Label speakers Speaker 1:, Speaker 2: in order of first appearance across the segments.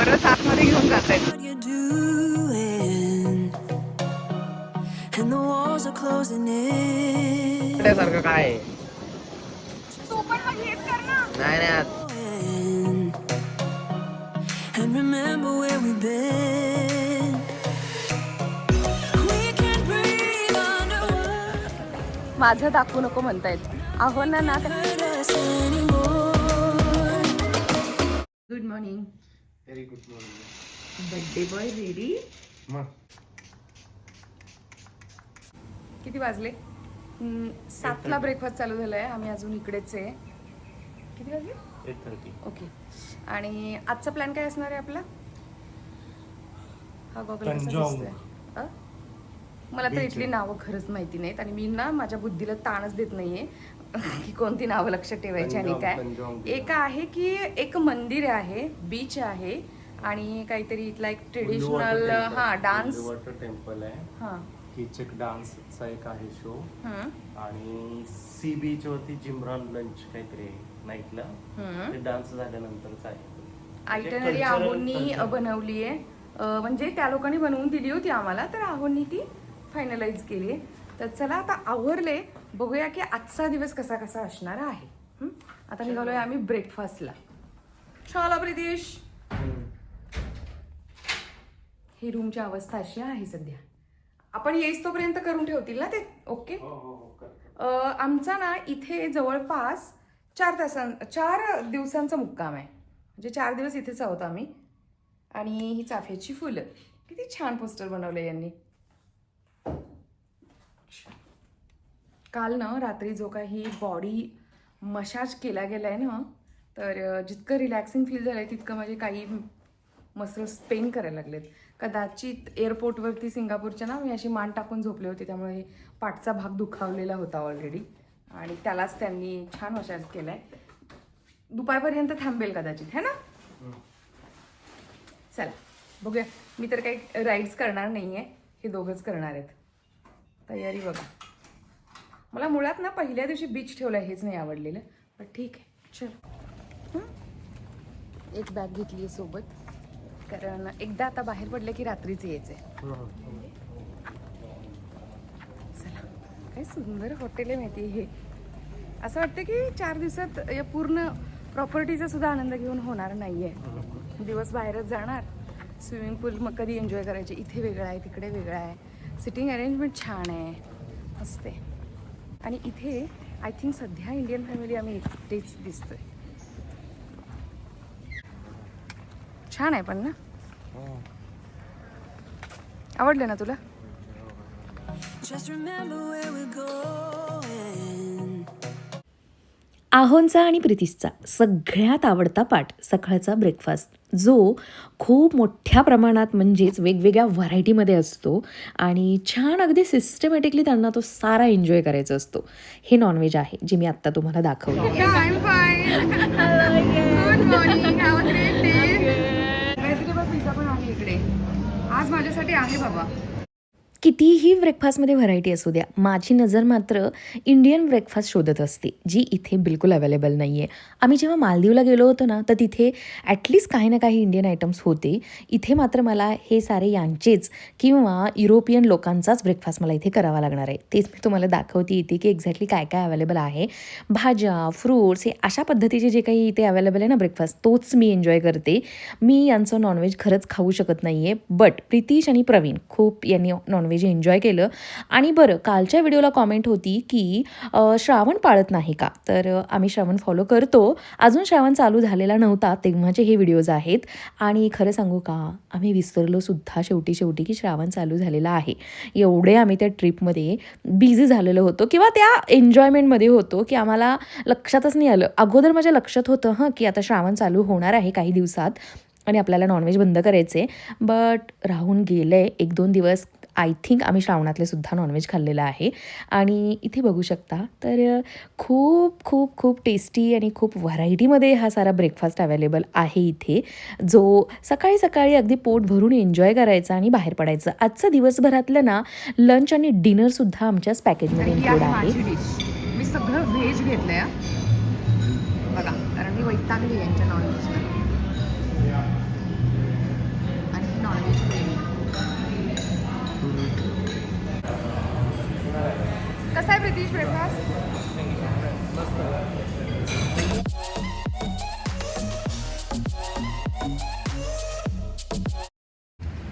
Speaker 1: परत आतमध्ये घेऊन जात
Speaker 2: आहे
Speaker 3: सारखं काय? नाही
Speaker 1: माझं दाखवू नको म्हणतायत. अहो ना
Speaker 2: good morning anymore.
Speaker 1: Good morning. Birthday boy ready किती वाजले? सातला ब्रेकफास्ट चालू झालाय. आम्ही अजून इकडेच आहे. किती वाजले?
Speaker 3: एट थर्टी
Speaker 1: ओके आणि आजचा प्लॅन काय असणार आहे आपला? हा गॉगल? मला तर इथली नावं खरंच माहिती नाहीत आणि मी ना माझ्या बुद्धीला ताणच देत नाहीये. की कोणती नावं लक्षात ठेवायची आणि काय. एक आहे की एक मंदिर आहे बीच आहे आणि काहीतरी इथला एक ट्रेडिशनल हा डान्स
Speaker 3: वॉटर टेम्पल आहे.
Speaker 1: हा.
Speaker 3: किचक डान्सचा एक आहे शो आणि सी बीच वरती जिमरॉन लंच काहीतरी नाईटला डान्स झाल्यानंतरच आहे.
Speaker 1: आयटनरी
Speaker 3: cultural-
Speaker 1: आहोंनी. बनवली आहे म्हणजे त्या लोकांनी बनवून दिली होती आम्हाला तर आहोंनी ती फायनलाइज केली आहे तर चला आता आवरले. बघूया की आजचा दिवस कसा कसा असणार आहे. हं? आता निघालोय आम्ही ब्रेकफास्टला चला प्रितेश. ही रूमची अवस्था अशी आहे सध्या. आपण येईस तोपर्यंत करून ठेवतील ना ते? ओके
Speaker 3: हो हो हो
Speaker 1: आमचा ना इथे जवळपास चार तासां चार दिवसांचा मुक्काम आहे. म्हणजे चार दिवस इथेच आहोत आम्ही. आणि ही चाफ्याची फुलं. किती छान पोस्टर बनवलं यांनी. काल ना रात्री जो काही बॉडी मसाज केला गेला आहे ना तर जितकं रिलॅक्सिंग फील झालं आहे तितकं माझे काही मसल्स पेन करायला लागलेत. कदाचित एअरपोर्टवरती सिंगापूरच्या ना मी अशी मान टाकून झोपले होते त्यामुळे पाठचा भाग दुखावलेला होता ऑलरेडी आणि त्यालाच त्यांनी छान मसाज केला आहे दुपारपर्यंत थांबेल कदाचित है ना? चला बघूया. मी तर काही राईड्स करणार नाही आहे हे दोघंच करणार आहेत. तयारी बघा. मला मुळात ना पहिल्या दिवशी बीच ठेवला हेच नाही आवडलेलं. पण ठीक आहे चल. एक बॅग घेतली आहे सोबत. कारण एकदा आता बाहेर पडलं की रात्रीच यायचं आहे चला काय सुंदर हॉटेल आहे माहिती हे. असं वाटतं की चार दिवसात या पूर्ण प्रॉपर्टीचा सुद्धा आनंद घेऊन होणार नाही आहे दिवस बाहेरच जाणार. स्विमिंग पूल मग कधी एन्जॉय करायचे? इथे वेगळं आहे तिकडे वेगळा आहे. सिटिंग अरेंजमेंट छान आहे. आहे. आणि इथे आय थिंक सध्या इंडियन फॅमिली आम्ही एकटेच दिसतोय. छान आहे पण ना? आवडलं ना तुला?
Speaker 4: आहोंचा आणि प्रितिसचा सगळ्यात आवडता पाठ सकाळचा ब्रेकफास्ट जो खूप मोठ्या प्रमाणात म्हणजेच वेगवेगळ्या व्हरायटीमध्ये असतो आणि छान अगदी सिस्टमॅटिकली त्यांना तो सारा एन्जॉय करायचा असतो. हे नॉनव्हेज आहे जे मी आत्ता तुम्हाला दाखवलं.
Speaker 1: आज माझ्यासाठी आहे बाबा.
Speaker 4: कितीही ब्रेकफास्टमध्ये व्हरायटी असू द्या माझी नजर मात्र इंडियन ब्रेकफास्ट शोधत असते जी इथे बिलकुल अवेलेबल नाही आहे आम्ही जेव्हा मालदीवला गेलो होतो ना तर तिथे ॲटलिस्ट काही ना काही इंडियन आयटम्स होते. इथे मात्र मला हे सारे यांचेच किंवा युरोपियन लोकांचाच ब्रेकफास्ट मला इथे करावा लागणार आहे. तेच मी तुम्हाला दाखवते इथे की एक्झॅक्टली काय काय अवेलेबल आहे. भाज्या फ्रूट्स हे अशा पद्धतीचे जे काही इथे अवेलेबल आहे ना ब्रेकफास्ट तोच मी एन्जॉय करते. मी यांचं नॉनव्हेज खरंच खाऊ शकत नाही आहे बट प्रितीश आणि प्रवीण खूप यांनी नॉनव्हेज एन्जॉय केलं. आणि बरं कालच्या व्हिडिओला कॉमेंट होती की श्रावण पाळत नाही का? तर आम्ही श्रावण फॉलो करतो. अजून श्रावण चालू झालेला नव्हता तेव्हाचे हे व्हिडिओज आहेत. आणि खरं सांगू का आम्ही विसरलो सुद्धा शेवटी शेवटी की श्रावण चालू झालेला आहे. एवढे आम्ही त्या ट्रिपमध्ये बिझी झालेलो होतो किंवा त्या एन्जॉयमेंटमध्ये होतो की आम्हाला लक्षातच नाही आलं. अगोदर माझ्या लक्षात होतं हां की आता श्रावण चालू होणार आहे काही दिवसात आणि आपल्याला नॉनव्हेज बंद करायचे बट राहून गेलं आहे एक दोन दिवस आय थिंक आम्ही श्रावणातले सुद्धा नॉनव्हेज खाल्लेलं आहे. आणि इथे बघू शकता तर खूप खूप खूप टेस्टी आणि खूप व्हरायटीमध्ये हा सारा ब्रेकफास्ट अवेलेबल आहे इथे जो सकाळी सकाळी अगदी पोट भरून एन्जॉय करायचा आणि बाहेर पडायचं. आजचं दिवसभरातलं ना लंच आणि डिनरसुद्धा आमच्याच पॅकेजमध्ये
Speaker 1: आणि
Speaker 4: इन्क्लूड
Speaker 1: आहे.
Speaker 4: आहे
Speaker 1: मी सगळं व्हेज घेतलंय हा. बघा कारण मी वैतागली यांच्या नॉनव्हेजला प्रितीश ब्रेकफास्ट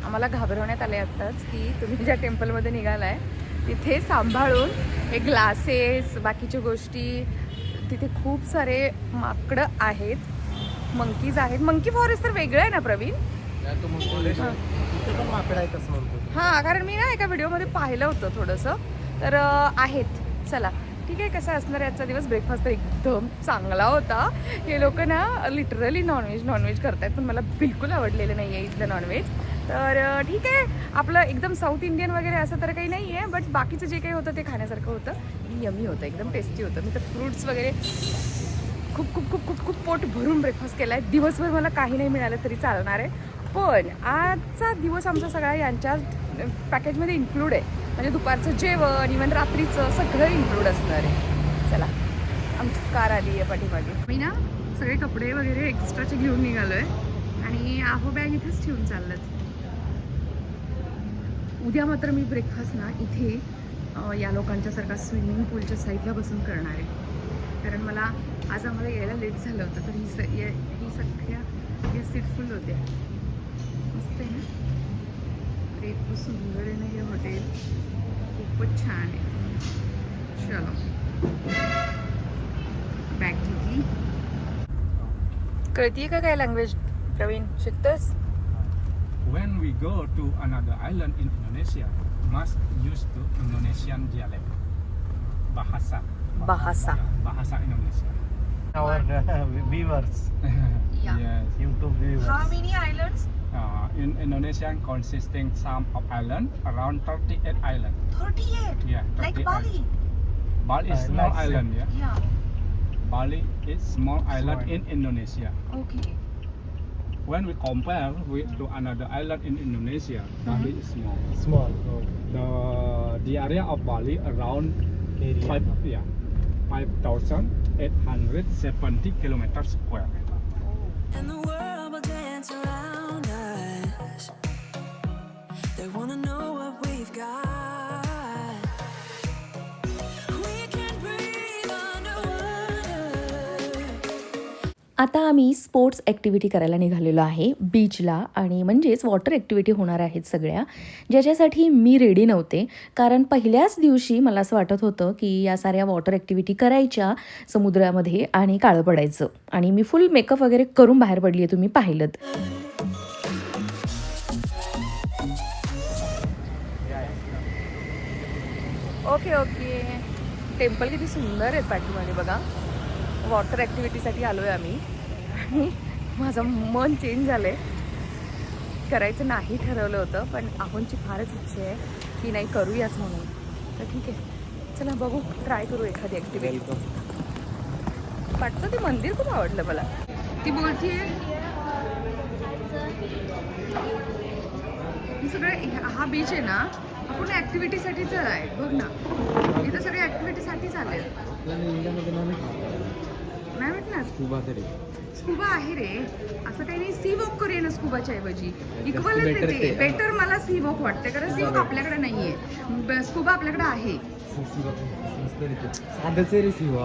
Speaker 1: आम्हाला घाबरवण्यात आले आत्ताच की तुम्ही ज्या टेम्पलमध्ये निघालाय तिथे सांभाळून हे ग्लासेस बाकीच्या गोष्टी तिथे खूप सारे माकडं आहेत मंकीज आहेत. मंकी फॉरेस्ट तर वेगळं आहे ना प्रवीण? हां. कारण मी ना एका व्हिडिओमध्ये पाहिलं होतं थोडंसं. तर आहेत. चला. ठीक आहे कसा असणार आहे आजचा दिवस? ब्रेकफास्ट तर एकदम चांगला होता. हे लोक ना लिटरली नॉनव्हेज नॉनव्हेज करतायत पण मला बिलकुल आवडलेलं नाही आहे इथलं नॉनव्हेज तर ठीक आहे. आपलं एकदम साऊथ इंडियन वगैरे असं तर काही नाही आहे बट बाकीचं जे काही होतं ते खाण्यासारखं होतं. यमी होतं एकदम टेस्टी होतं. मी तर फ्रूट्स वगैरे खूप खूप खूप खूप खूप पोट भरून ब्रेकफास्ट केला आहे दिवसभर मला काही नाही मिळालं तरी चालणार आहे. पण आजचा दिवस आमचा सगळा यांच्या पॅकेजमध्ये इन्क्लूड आहे. म्हणजे दुपारचं जेवण इवन रात्रीचं सगळं इन्क्लूड असणार आहे. चला आमची कार आली आहे पाठीमागे. मी ना सगळे कपडे वगैरे एक्स्ट्राचे घेऊन निघालो आहे आणि आहो बॅग इथेच ठेवून चाललंच उद्या मात्र मी ब्रेकफास्ट ना इथे या लोकांच्यासारखा स्विमिंग पूलच्या साईडला बसून करणार आहे. कारण मला आज आम्हाला यायला लेट झालं होतं तर ही स ही सगळ्या या सीट फुल होत्या. मस्त आहे ना? अरे सुंदर आहे ना हे हॉटेल खूपच छान आहे चलो बॅग घेतली कळतीये का काय लँग्वेज प्रवीण शिकतोस
Speaker 5: when we go to another island in Indonesia, must use to Indonesian dialect. Bahasa.
Speaker 1: Bahasa.
Speaker 5: Bahasa Indonesia.
Speaker 3: our viewers
Speaker 1: Yeah.
Speaker 5: Yes.
Speaker 3: YouTube viewers
Speaker 1: How many?
Speaker 5: Uh, in Indonesia consisting some of island, around 38 island.
Speaker 1: 38.
Speaker 5: Yeah.
Speaker 1: Like Bali.
Speaker 5: island. Bali is
Speaker 3: Uh,
Speaker 5: small
Speaker 3: like
Speaker 5: island, yeah.
Speaker 1: Yeah.
Speaker 5: Bali is small island
Speaker 3: Small.
Speaker 5: in Indonesia.
Speaker 1: Okay.
Speaker 5: When we compare with to another island in Indonesia, Bali is small.
Speaker 3: small oh,
Speaker 5: The the area of Bali around
Speaker 3: area
Speaker 5: five yeah five thousand eight hundred seventy kilometers square.
Speaker 2: And
Speaker 4: आता आम्ही sports activity करायला निघालेलो आहे. बीचला आणि म्हणजेच water activity होणार आहेत सगळ्या. ज्याच्यासाठी मी रेडी नव्हते. कारण पहिल्याच दिवशी मला असं वाटत होतं की या साऱ्या वॉटर ॲक्टिव्हिटी करायच्या समुद्रामध्ये आणि काळं पडायचं. आणि मी फुल मेकअप वगैरे करून बाहेर पडली आहे तुम्ही पाहिलं
Speaker 1: ओके ओके टेम्पल किती सुंदर आहे पाठीमध्ये बघा. वॉटर ॲक्टिव्हिटीसाठी आलो आहे आम्ही. आणि माझं मन चेंज झालं आहे करायचं नाही ठरवलं होतं पण आहोंची फारच इच्छा आहे की नाही करूयाच म्हणून. तर ठीक आहे. चला बघू. ट्राय करू एखादी ॲक्टिव्हिटी पाठचं ते मंदिर खूप आवडलं मला. ती बोलतीये हे सगळं हे- बीच आहे ना पूर्ण ॲक्टिव्हिटीसाठीच आहे. बघ ना. इथं सगळे ॲक्टिव्हिटीसाठीच आले नाही भेटणार स्कुबा आहे रे. असं काही नाही सी वॉक करूया ना स्कुबाच्या ऐवजी. इक्वलच ते. बेटर मला सी वॉक वाटते कारण सी वॉक आपल्याकडे नाहीये. स्कुबा आपल्याकडे आहे.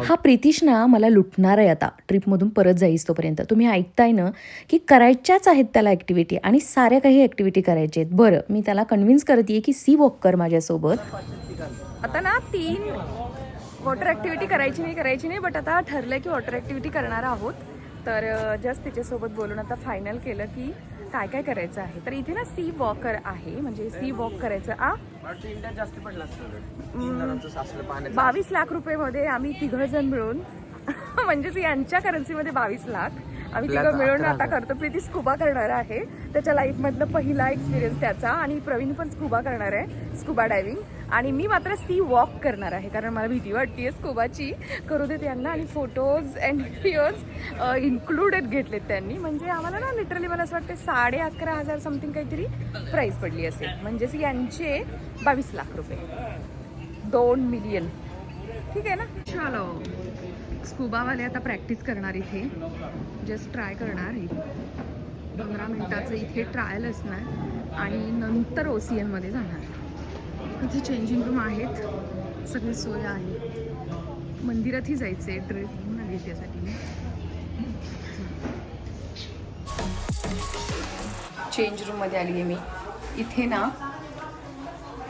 Speaker 4: हा प्रितिश ना मला लुटणार आहे आता. ट्रिपमधून परत जाईस तोपर्यंत. तुम्ही ऐकताय ना की करायच्याच आहेत त्याला ॲक्टिव्हिटी आणि साऱ्या काही ॲक्टिव्हिटी करायच्या आहेत. बरं मी त्याला कन्व्हिन्स करते की सी वॉक कर माझ्यासोबत.
Speaker 1: आता ना तीन वॉटर ॲक्टिव्हिटी करायची नाही करायची नाही बट आता ठरलं की वॉटर ॲक्टिव्हिटी करणार आहोत. तर जस्ट तिच्यासोबत बोलून आता फायनल केलं की काय काय करायचं आहे. तर इथे ना सी वॉकर आहे म्हणजे सी वॉक करायचं. आ? बावीस लाख रुपये आम्ही तिघ जण मिळून म्हणजेच यांच्या करन्सीमध्ये बावीस लाख. आम्ही तिघं मिळून आता करतो प्रीती स्कुबा करणार आहे. त्याच्या लाईफमधलं पहिला एक्सपिरियन्स त्याचा आणि प्रवीण पण स्कुबा करणार आहे स्कुबा डायव्हिंग आणि मी मात्र सी वॉक करणार आहे कारण मला भीती वाटते स्कुबाची. करू देत यांना आणि फोटोज अँड व्हिडिओज इन्क्लुडेड घेतलेत त्यांनी. म्हणजे आम्हाला ना लिटरली मला असं वाटतं साडे अकरा हजार समथिंग काहीतरी प्राईस पडली असेल. म्हणजेच यांचे बावीस लाख रुपये. दोन मिलियन ठीक आहे ना? चलो. स्कुबावाले आता प्रॅक्टिस करणार इथे. जस्ट ट्राय करणार आहे पंधरा मिनिटाचं इथे ट्रायल असणार. आणि नंतर ओ सी एनमध्ये जाणार. इथे चेंजिंग रूम आहेत. सगळी सोय आहे. मंदिरातही जायचं आहे ड्रेस घेऊन आली त्यासाठी मी चेंज रूममध्ये आली आहे मी. इथे ना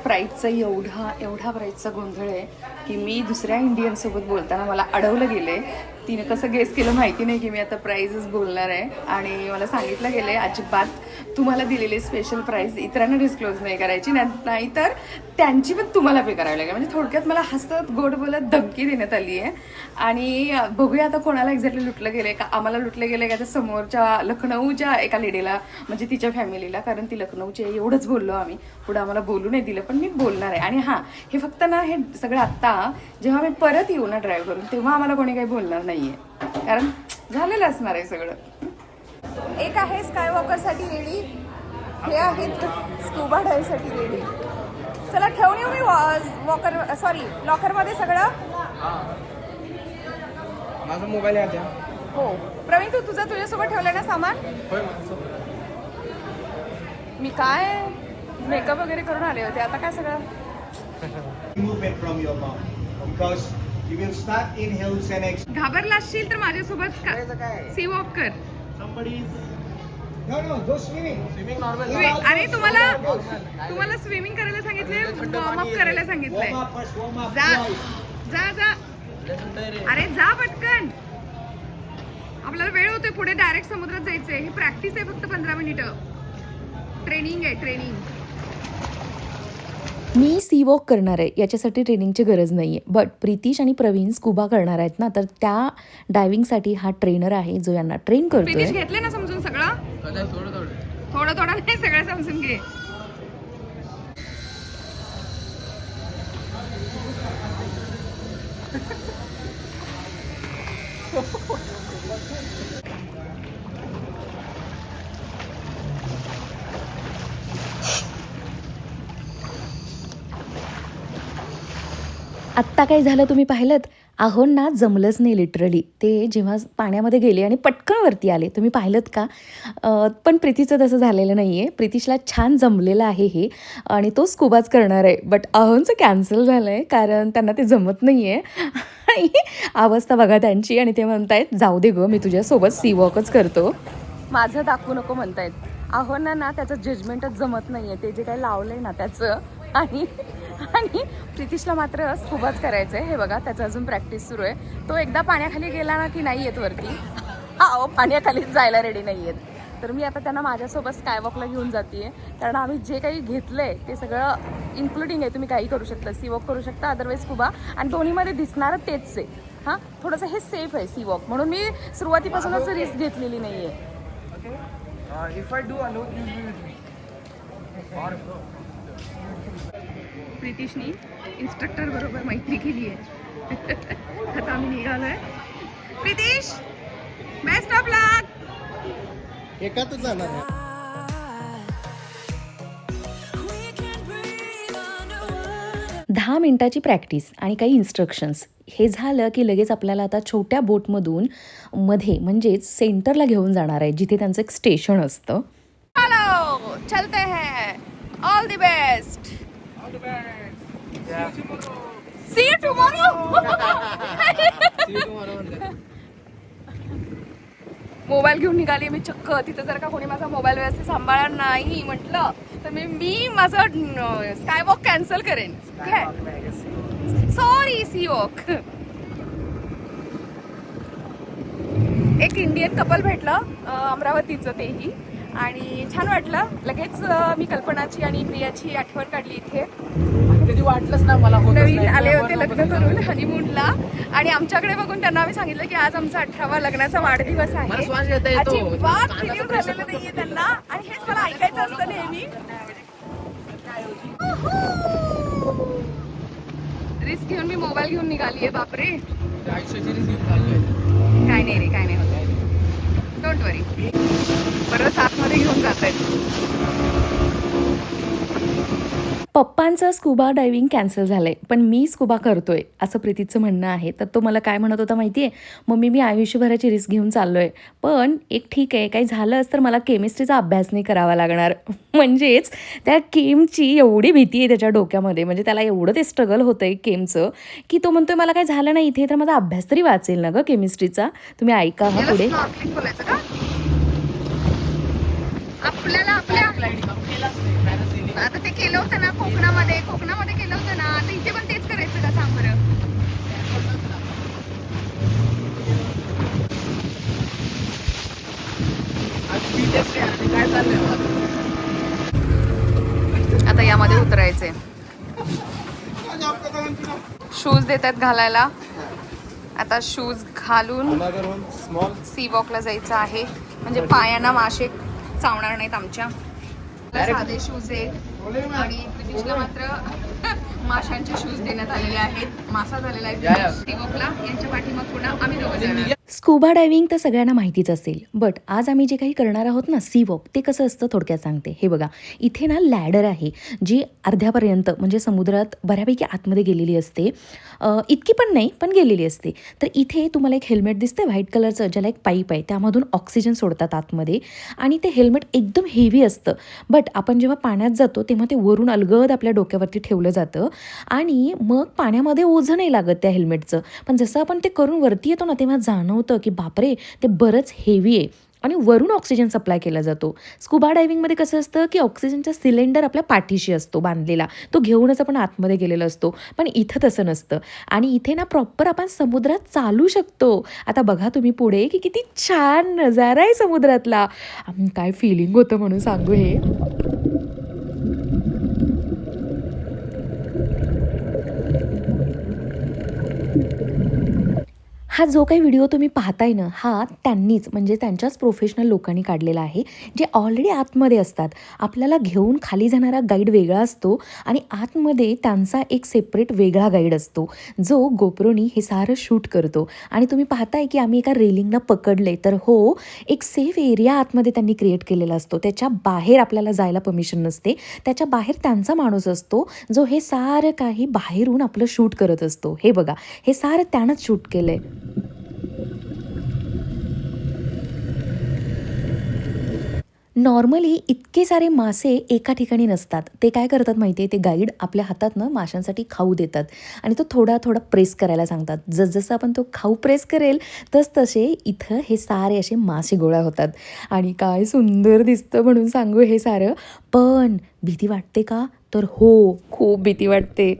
Speaker 1: प्राईजचा एवढा एवढा प्राईजचा गोंधळ आहे की मी दुसऱ्या इंडियनसोबत बोलताना मला अडवलं गेलं आहे तिने कसं गेस केलं माहिती नाही की मी आता प्राईजच बोलणार आहे. आणि मला सांगितलं गेलं आहे अजिबात तुम्हाला दिलेले स्पेशल प्राईज इतरांना डिस्क्लोज नाही करायची नाही नाहीतर त्यांची पण तुम्हाला पे करावी लागेल. म्हणजे थोडक्यात मला हसत गोड बोलत धमकी देण्यात आली आहे. आणि बघूया आता कोणाला एक्झॅक्टली लुटलं गेलं आहे का आम्हाला लुटलं गेलं आहे का त्या समोरच्या लखनऊच्या एका लेडीला म्हणजे तिच्या फॅमिलीला कारण ती लखनऊची आहे एवढंच बोललो आम्ही. पुढं आम्हाला बोलू नाही दिलं पण मी बोलणार आहे. आणि हां हे फक्त ना हे सगळं आत्ता जेव्हा मी परत येऊ ना ड्राईव्ह करून तेव्हा आम्हाला कोणी काही बोलणार नाही. आहे कारण झालेलं असणार आहे सगळं. एक आहे स्काय वॉकरसाठी रेडी हे आहेत स्कुबा डायसाठी रेडी चला ठेवून येऊ मी वॉकर सॉरी लॉकरमध्ये सगळं?
Speaker 6: माझा मोबाईल आहे
Speaker 1: हो. प्रवीण तू तुझं तुझ्यासोबत ठेवलं ना सामान? मी काय मेकअप वगैरे करून आले होते. आता काय सगळं?
Speaker 7: You will start and.
Speaker 1: घाबरला असशील तर माझ्यासोबत सी वॉक कर
Speaker 7: No, no, go swimming. Swimming normal.
Speaker 1: स्वी- अरे तुम्हाला तुम्हाला स्विमिंग करायला सांगितले वॉर्मअप करायला सांगितलंय.
Speaker 7: Warm up first, warm up.
Speaker 1: जा.
Speaker 7: twice.
Speaker 1: जा जा. अरे जा पटकन. आपल्याला वेळ होतोय पुढे डायरेक्ट समुद्रात जायचंय. ही प्रॅक्टिस आहे फक्त पंधरा मिनिटं. ट्रेनिंग आहे ट्रेनिंग
Speaker 4: मी सी वॉक करणार आहे याच्यासाठी ट्रेनिंगची गरज नाही आहे बट प्रितीश आणि प्रवीण स्कुबा करणार आहेत ना तर त्या डायव्हिंगसाठी हा ट्रेनर आहे जो यांना ट्रेन
Speaker 1: प्रितीश घेतले ना समजून सगळं? थोडं थोडं नाही सगळं समजून घे.
Speaker 4: आत्ता काय झालं तुम्ही पाहिलं आहोंना जमलंच नाही लिटरली ते जेव्हा पाण्यामध्ये गेले आणि पटकन वरती आले. तुम्ही पाहिलं का? पण प्रीतीचं तसं झालेलं नाही आहे प्रीतीशला छान जमलेलं आहे हे आणि तो स्कुबाच करणार आहे. बट आहोंचं कॅन्सल झालं आहे कारण त्यांना ते जमत नाही आहे आणि अवस्था बघा त्यांची आणि ते म्हणतायत जाऊ दे गं मी तुझ्यासोबत सी वॉकच करतो.
Speaker 1: माझं दाखवू नको म्हणतायत. अहो ना ना त्याचं जजमेंटच जमत नाही आहे ते जे काही लावलं आहे ना त्याचं आणि आणि प्रितिशला मात्र स्कुबाच करायचं आहे हे बघा त्याचं अजून प्रॅक्टिस सुरू आहे. तो एकदा पाण्याखाली गेला ना की नाही येत वरती? हा पाण्याखालीच जायला रेडी नाही आहेत तर मी आता त्यांना माझ्यासोबत स्कायवॉकला घेऊन जाते कारण आम्ही जे काही घेतलंय ते सगळं इन्क्लुडिंग आहे. तुम्ही काही करू शकता. सी वॉक करू शकता अदरवाईज कुबा आणि दोन्हीमध्ये दिसणारं तेच आहे. हां? थोडंसं हे सेफ आहे सी वॉक म्हणून मी सुरुवातीपासूनच रिस्क घेतलेली नाही आहे प्रितिशनी इन्स्ट्रक्टर बरोबर मैत्री केली आहे. आता आम्ही निघालोय. प्रितिश बेस्ट ऑफ लक
Speaker 7: एकातच जाणार आहे.
Speaker 4: दहा मिनिटाची प्रॅक्टिस आणि काही इन्स्ट्रक्शन्स हे झालं की लगेच आपल्याला आता छोट्या बोटमधून मध्ये म्हणजेच सेंटरला घेऊन जाणार आहे जिथे त्यांचं एक स्टेशन असतं.
Speaker 1: हॅलो चलते हैं all the best see you tomorrow mobile घेऊन निघाली मी चक्क. तिथं जर का कोणी माझा मोबाईल व्यवस्थित सांभाळणार नाही म्हटलं तर मी मी माझं स्काय वॉक कॅन्सल करेन. सॉरी सी वॉक एक इंडियन कपल भेटलं अमरावतीचं तेही. आणि छान वाटलं. लगेच मी कल्पनाची आणि प्रियाची आठवण काढली इथे.
Speaker 6: कधी वाटलंच ना मला
Speaker 1: नवीन. आले होते लग्न करून हनीमूनला आणि आमच्याकडे बघून त्यांना आम्ही सांगितलं की आज आमचा अठरावा लग्नाचा वाढदिवस आहे. अजिबात feel झालेलं नाहीये त्यांना. आणि हेच मला ऐकायचं असतं नेहमी. रिस्क घेऊन मी मोबाईल घेऊन निघालीये बापरे. काय नाही रे काय नाही होत. डोंट वरी परत आतमध्ये घेऊन जात आहेत
Speaker 4: पप्पांचं स्कुबा डायव्हिंग कॅन्सल झालंय पण मी स्कुबा करतोय असं प्रीतीचं म्हणणं आहे. तर तो मला काय म्हणत होता माहिती आहे मम्मी मी आयुष्यभराची रिस्क घेऊन चाललोय पण एक ठीक आहे काही झालंच तर मला केमिस्ट्रीचा अभ्यास नाही करावा लागणार. म्हणजेच त्या केमची एवढी भीती आहे त्याच्या डोक्यामध्ये म्हणजे त्याला एवढं ते स्ट्रगल होतं आहे केमचं की तो म्हणतोय मला काय झालं नाही इथे तर माझा अभ्यास तरी वाचेल ना गं केमिस्ट्रीचा? तुम्ही ऐका हा पुढे.
Speaker 1: आपल्याला आपल्या आता ते केलं होतं ना कोकणामध्ये कोकणामध्ये केलं होतं ना आता इथे पण तेच करायचं का सांग बरं आता यामध्ये उतरायचे शूज देतात घालायला. आता शूज घालून सी वॉकला जायचं आहे. म्हणजे पायांना मासे चावणार नाहीत आमच्या. साधे शूज आहेत. आणि ब्रिटिशला मात्र माशांचे शूज देण्यात आलेले आहेत. मासा झालेला आहे सी वॉकला यांच्या पाठीमाग पुन्हा आम्ही दोघं
Speaker 4: स्कुबा डायव्हिंग तर सगळ्यांना माहितीच असेल बट आज आम्ही जे काही करणार आहोत ना सी वॉक ते कसं असतं थोडक्यात सांगते. हे बघा इथे ना लॅडर आहे जी अर्ध्यापर्यंत म्हणजे समुद्रात बऱ्यापैकी आतमध्ये गेलेली असते. इतकी पण नाही पण गेलेली असते. तर इथे तुम्हाला एक हेल्मेट दिसते व्हाईट कलरचं ज्याला एक पाईप आहे त्यामधून ऑक्सिजन सोडतात आतमध्ये. आणि ते हेल्मेट एकदम हेवी असतं. बट आपण जेव्हा पाण्यात जातो तेव्हा ते वरून अलगद आपल्या डोक्यावरती ठेवलं जातं. आणि मग पाण्यामध्ये ओझं नाही लागत त्या हेल्मेटचं. पण जसं आपण ते करून वरती येतो ना तेव्हा जाणं जाणवतं की बापरे ते बरंच हेवी आहे. आणि वरून ऑक्सिजन सप्लाय केला जातो. स्कुबा डायव्हिंगमध्ये कसं असतं की ऑक्सिजनचा सिलेंडर आपल्या पाठीशी असतो बांधलेला. तो घेऊनच आपण आतमध्ये गेलेला असतो. पण इथं तसं नसतं. आणि इथे ना प्रॉपर आपण समुद्रात चालू शकतो. आता बघा तुम्ही पुढे की किती छान नजारा आहे समुद्रातला. काय फिलिंग होतं म्हणून सांगू हे. हा जो काही व्हिडिओ तुम्ही पाहताय ना हा त्यांनीच म्हणजे त्यांच्याच प्रोफेशनल लोकांनी काढलेला आहे जे ऑलरेडी आतमध्ये असतात. आपल्याला घेऊन खाली जाणारा गाईड वेगळा असतो आणि आतमध्ये त्यांचा एक सेपरेट वेगळा गाईड असतो जो गोप्रोनी हे सारं शूट करतो. आणि तुम्ही पाहताय की आम्ही एका रेलिंगला पकडले तर हो एक सेफ एरिया आतमध्ये त्यांनी क्रिएट केलेला असतो. त्याच्या बाहेर आपल्याला जायला परमिशन नसते. त्याच्या बाहेर त्यांचा माणूस असतो जो हे सारं काही बाहेरून आपलं शूट करत असतो. हे बघा हे सारं त्यानंच शूट केलं आहे नॉर्मली इतके सारे मासे एका ठिकाणी नसतात. ते काय करतात माहिती आहे ते गाईड आपल्या हातातनं माशांसाठी खाऊ देतात. आणि तो थोडा थोडा प्रेस करायला सांगतात. जसजसं आपण तो खाऊ प्रेस करेल तस तसे इथं हे सारे असे मासे गोळा होतात. आणि काय सुंदर दिसतं म्हणून सांगू हे सारं. पण भीती वाटते का? तर हो खूप भीती वाटते.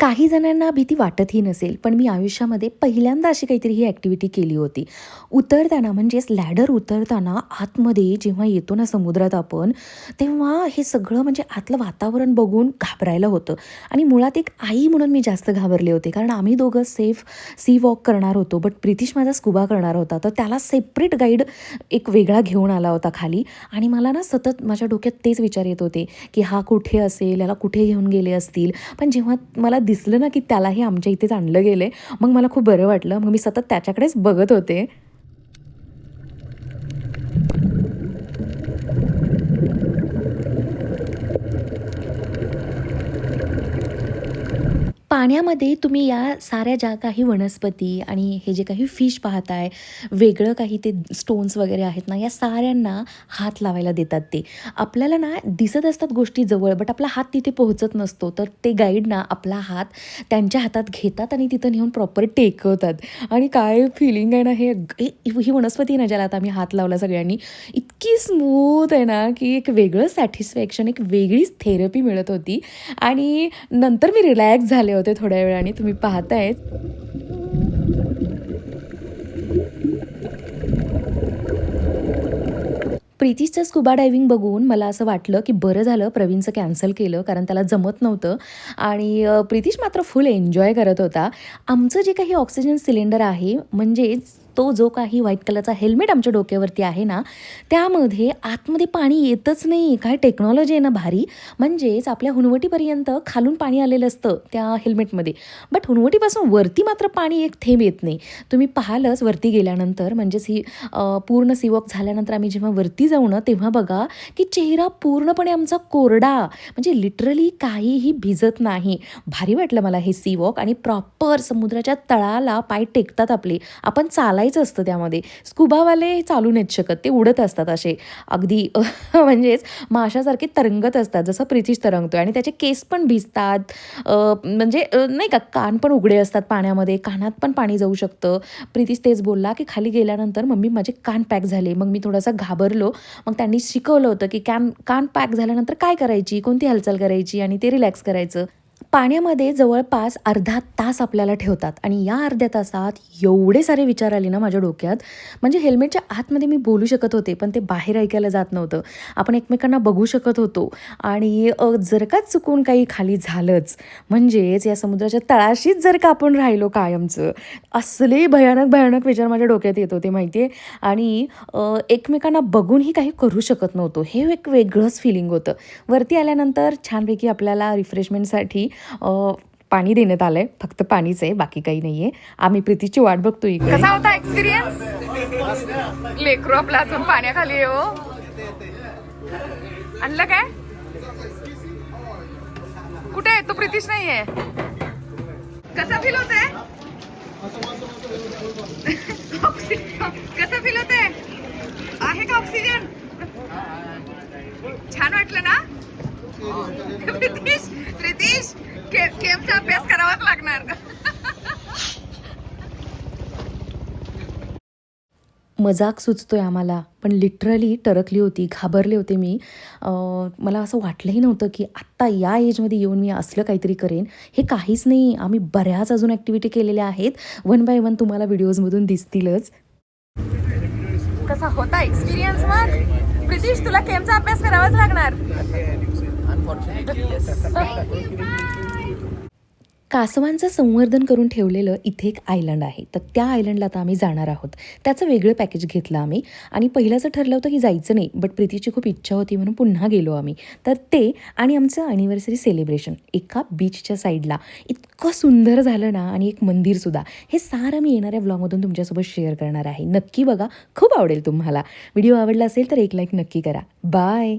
Speaker 4: काही जणांना भीती वाटतही नसेल पण मी आयुष्यामध्ये पहिल्यांदा अशी काहीतरी ही ॲक्टिव्हिटी केली होती. उतरताना म्हणजेच लॅडर उतरताना आतमध्ये जेव्हा येतो ना समुद्रात आपण तेव्हा हे सगळं म्हणजे आतलं वातावरण बघून घाबरायला होतं. आणि मुळात एक आई म्हणून मी जास्त घाबरले होते कारण आम्ही दोघं सेफ सी वॉक करणार होतो बट प्रितिश माझा स्कुबा करणार होता. तर त्याला सेपरेट गाईड एक वेगळा घेऊन आला होता खाली. आणि मला ना सतत माझ्या डोक्यात तेच विचार येत होते की हा कुठे असेल याला कुठे घेऊन गेले असतील. पण जेव्हा मला दिसलं ना की त्यालाही आमच्या इथेच आणलं गेलं आहे मग मला खूप बरं वाटलं. मग मी सतत त्याच्याकडेच बघत होते. पाण्यामध्ये तुम्ही या साऱ्या ज्या काही वनस्पती आणि हे जे काही फिश पाहताय वेगळं काही ते स्टोन्स वगैरे आहेत ना या साऱ्यांना हात लावायला देतात ते. आपल्याला ना दिसत असतात गोष्टी जवळ बट आपला हात तिथे पोहोचत नसतो. तर ते गाईड ना आपला हात त्यांच्या हातात घेतात आणि तिथं नेऊन प्रॉपर टेकवतात आणि काय फिलिंग आहे ना हे ही वनस्पती आहे ना ज्याला आता आम्ही हात लावला सगळ्यांनी इतकी स्मूथ आहे ना की एक वेगळं सॅटिस्फॅक्शन एक वेगळीच थेरपी मिळत होती. आणि नंतर मी रिलॅक्स झाले होते थोड्या वेळाने. तुम्ही पाहतायत. प्रीतीचं स्कुबा डायव्हिंग बघून मला असं वाटलं की बरं झालं प्रवीणचं कॅन्सल केलं कारण त्याला जमत नव्हतं. आणि प्रीतीश मात्र फुल एन्जॉय करत होता. आमचं जे काही ऑक्सिजन सिलेंडर आहे म्हणजेच तो जो काही व्हाईट कलरचा हेल्मेट आमच्या डोक्यावरती आहे ना त्यामध्ये आतमध्ये पाणी येतच नाही. काय टेक्नॉलॉजी आहे ना भारी. म्हणजेच आपल्या हुनवटीपर्यंत खालून पाणी आलेलं असतं त्या हेल्मेटमध्ये बट हुनवटीपासून वरती मात्र पाणी एक थेंब येत नाही. तुम्ही पाहालच वरती गेल्यानंतर. म्हणजेच ही पूर्ण सिवॉक झाल्यानंतर आम्ही जेव्हा वरती जाऊ ना तेव्हा बघा की चेहरा पूर्णपणे आमचा कोरडा. म्हणजे लिटरली काहीही भिजत नाही. भारी वाटलं मला हे सी वॉक आणि प्रॉपर समुद्राच्या तळाला पाय टेकतात आपले. आपण चाला चालायचं असतं त्यामध्ये. स्कुबावाले चालू नाहीत शकत ते उडत असतात असे. अगदी म्हणजेच माशासारखे तरंगत असतात जसं प्रितीश तरंगतो आणि त्याचे केस पण भिजतात. म्हणजे नाही का कान पण उघडे असतात पाण्यामध्ये कानात पण पाणी जाऊ शकतं. प्रितीश तेच बोलला की खाली गेल्यानंतर मम्मी माझे कान पॅक झाले. मग मी थोडासा घाबरलो. मग त्यांनी शिकवलं होतं की कॅन कान पॅक झाल्यानंतर काय करायची? कोणती हालचाल करायची? आणि ते रिलॅक्स करायचं. पाण्यामध्ये जवळपास अर्धा तास आपल्याला ठेवतात. आणि या अर्ध्या तासात एवढे सारे विचार आले ना माझ्या डोक्यात. म्हणजे हेल्मेटच्या आतमध्ये मी बोलू शकत होते पण ते बाहेर ऐकायला जात नव्हतं. आपण एकमेकांना बघू शकत होतो. आणि जर का चुकून काही खाली झालंच म्हणजेच या समुद्राच्या तळाशीच जर का आपण राहिलो कायमचं असले भयानक भयानक विचार माझ्या डोक्यात येत होते माहिती आहे आणि एकमेकांना बघूनही काही करू शकत नव्हतो. हे एक वेगळंच फिलिंग होतं. वरती आल्यानंतर छानपैकी आपल्याला रिफ्रेशमेंटसाठी पाणी देण्यात आलंय. फक्त पाणीच आहे बाकी काही नाहीये. आम्ही प्रीतीची वाट बघतो इकडे.
Speaker 1: कसा होता एक्सपिरियन्स लेकरू आपला अजून पाण्याखाली हो. आणलं काय? कुठे आहे? तो प्रितीश नाहीये. कसा फील होत कसं फील होत आहे का ऑक्सिजन छान वाटलं ना? प्रितीश प्रितीश. केमचा अभ्यास करावाच लागणार.
Speaker 4: मजाक सुचतोय आम्हाला पण लिटरली टरकली होती घाबरले होते मी. मला असं वाटलंही नव्हतं की आत्ता या एजमध्ये येऊन मी असलं काहीतरी करेन. हे काहीच नाही आम्ही बऱ्याच अजून ॲक्टिव्हिटी केलेल्या आहेत. वन बाय वन तुम्हाला व्हिडिओजमधून दिसतीलच.
Speaker 1: कसा होता एक्सपिरियन्स मग? प्रितीश तुला केमचा अभ्यास करावाच लागणार?
Speaker 4: कासवांचं संवर्धन करून ठेवलेलं इथे एक आयलंड आहे. तर त्या आयलंडला आता आम्ही जाणार आहोत. त्याचं वेगळं पॅकेज घेतलं आम्ही. आणि पहिल्याचं ठरलं होतं की जायचं नाही बट प्रीतीची खूप इच्छा होती म्हणून पुन्हा गेलो आम्ही. तर ते आणि आमचं अॅनिव्हर्सरी सेलिब्रेशन एका बीचच्या साईडला इतकं सुंदर झालं ना आणि एक मंदिरसुद्धा हे सारं मी येणाऱ्या व्लॉगमधून तुमच्यासोबत शेअर करणार आहे. नक्की बघा. खूप आवडेल तुम्हाला. व्हिडिओ आवडला असेल तर एक लाईक नक्की करा. बाय